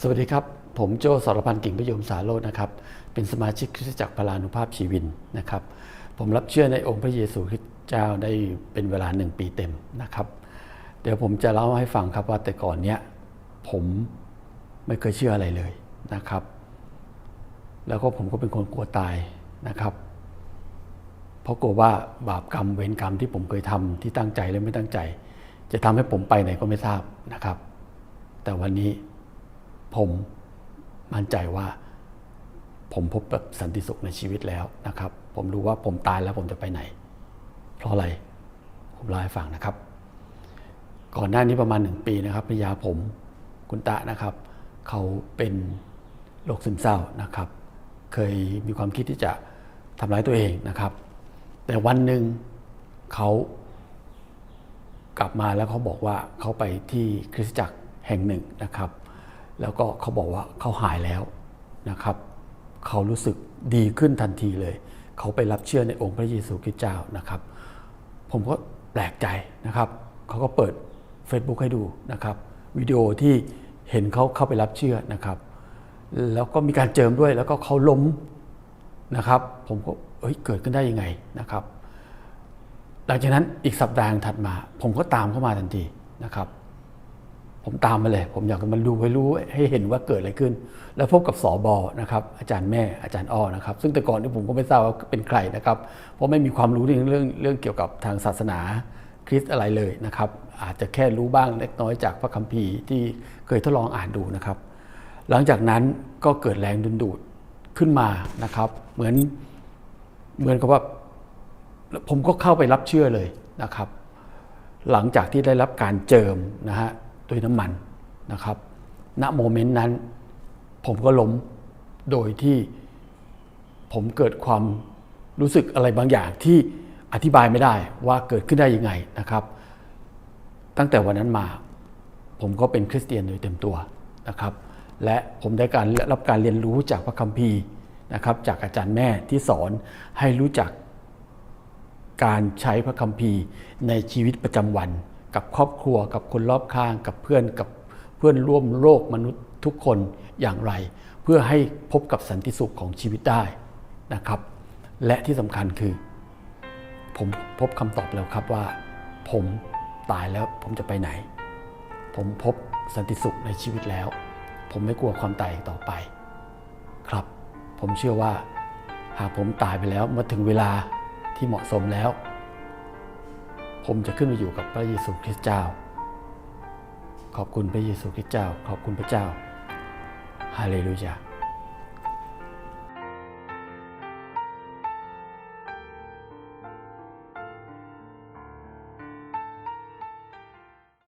สวัสดีครับ ผมโจสรพันธ์กิ่งประยมสาโรจน์นะครับ เป็นสมาชิกคริสตจักรพลานุภาพชีวินนะครับ ผมรับเชื่อในองค์พระเยซูคริสต์เจ้าได้เป็นเวลาหนึ่งปีเต็มนะครับ เดี๋ยวผมจะเล่าให้ฟังครับว่าแต่ก่อนเนี้ยผมไม่เคยเชื่ออะไรเลยนะครับ แล้วก็ผมก็เป็นคนกลัวตายนะครับ เพราะกลัวว่าบาปกรรมเวรกรรมที่ผมเคยทำที่ตั้งใจและไม่ตั้งใจ จะทำให้ผมไปไหนก็ไม่ทราบนะครับ แต่วันนี้ ผมมั่นใจว่าผมพบแบบสันติสุขในชีวิตแล้วนะครับ ผมรู้ว่าผมตายแล้วผมจะไปไหน เพราะอะไร ผมเล่าให้ฟังนะครับ ก่อนหน้านี้ประมาณหนึ่งปีนะครับภรรยาผมคุณตะนะครับ เขาเป็นโรคซึมเศร้านะครับ เคยมีความคิดที่จะทำร้ายตัวเองนะครับ แต่วันหนึ่งเขากลับมาแล้วเขาบอกว่าเขาไปที่คริสตจักรแห่งหนึ่งนะครับ แล้วก็เขาบอกว่าเขาหายแล้วนะครับ เขารู้สึกดีขึ้นทันทีเลย เขาไปรับเชื่อในองค์พระเยซูคริสต์เจ้านะครับ ผมก็แปลกใจนะครับ เขาก็เปิด Facebook ให้ดูนะครับวิดีโอที่เห็นเขาเข้าไปรับเชื่อนะครับ แล้วก็มีการเจิมด้วยแล้วก็เขาล้มนะครับ ผมก็เอ้ยเกิดขึ้นได้ยังไงนะครับ หลังจากนั้นอีกสัปดาห์ถัดมา ผมก็ตามเข้ามาทันทีนะครับ ผมตามมาเลย ผมอยากจะมาดูให้รู้ให้เห็นว่าเกิดอะไรขึ้น แล้วพบกับสอบอนะครับอาจารย์แม่อาจารย์อ้อนะครับ ซึ่งแต่ก่อนที่ผมก็ไม่ทราบว่าเป็นใครนะครับ เพราะไม่มีความรู้เรื่องเรื่องเรื่องเกี่ยวกับทางศาสนาคริสต์อะไรเลยนะครับ อาจจะแค่รู้บ้างเล็กน้อยจากพระคัมภีร์ที่เคยทดลองอ่านดูนะครับ หลังจากนั้นก็เกิดแรงดึงดูดขึ้นมานะครับ เหมือนเหมือนกับว่าผมก็เข้าไปรับเชื่อเลยนะครับ หลังจากที่ได้รับการเจิมนะฮะ ด้วยน้ำมันนะครับ ณ โมเมนต์นั้น ผมก็ล้ม โดยที่ผมเกิดความรู้สึกอะไรบางอย่างที่อธิบายไม่ได้ว่าเกิดขึ้นได้ยังไงนะครับ ตั้งแต่วันนั้นมา ผมก็เป็นคริสเตียนโดยเต็มตัวนะครับ และผมได้การรับการเรียนรู้จากพระคัมภีร์นะครับ จากอาจารย์แม่ที่สอนให้รู้จักการใช้พระคัมภีร์ในชีวิตประจำวัน กับครอบครัว กับคนรอบข้าง กับเพื่อนกับเพื่อนร่วมโลกมนุษย์ทุกคนอย่างไร เพื่อให้พบกับสันติสุขของชีวิตได้นะครับ และที่สำคัญคือ ผมพบคำตอบแล้วครับว่า ผมตายแล้วผมจะไปไหน ผมพบสันติสุขในชีวิตแล้ว ผมไม่กลัวความตายต่อไป ครับ ผมเชื่อว่า หากผมตายไปแล้วเมื่อถึงเวลาที่เหมาะสมแล้ว ผมจะขึ้นไปอยู่กับพระเยซูคริสต์เจ้า ขอบคุณพระเยซูคริสต์เจ้า ขอบคุณพระเจ้า ฮาเลลูยา